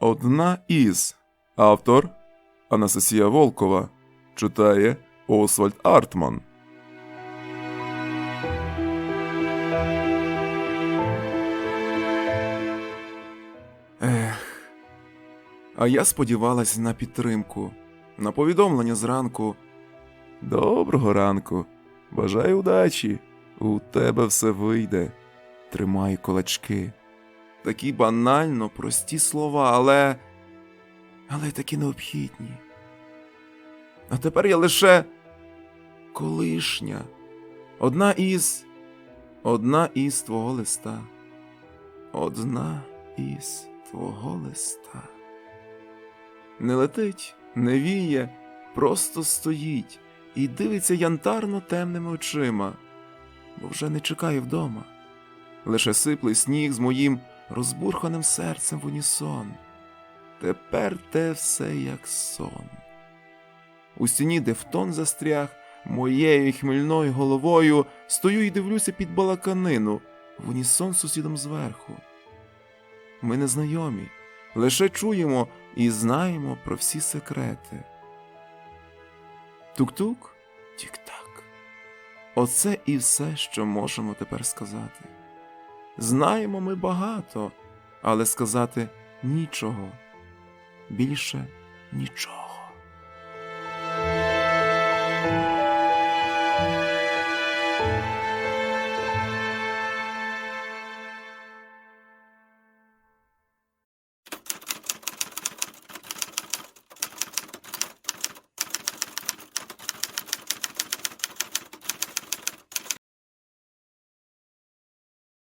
Одна із. Автор Анастасія Волкова. Читає Освальд Артман. Ех. А я сподівалась на підтримку, на повідомлення зранку. Доброго ранку. Бажаю удачі. У тебе все вийде. Тримай кулачки. Такі банально прості слова, але. але такі необхідні. А тепер я лише колишня. Одна із. Одна із твого листа. Одна із твого листа. Не летить, не віє, просто стоїть і дивиться янтарно темними очима, бо вже не чекає вдома. Лише сиплий сніг з моїм розбурханим серцем в унісон. Тепер те все як сон. У стіні, де втон застряг, моєю хмільною головою стою і дивлюся під балаканину в унісон сусідом зверху. Ми не знайомі, лише чуємо і знаємо про всі секрети. Тук-тук, тік-так. Оце і все, що можемо тепер сказати. Знаємо ми багато, але сказати нічого, більше нічого.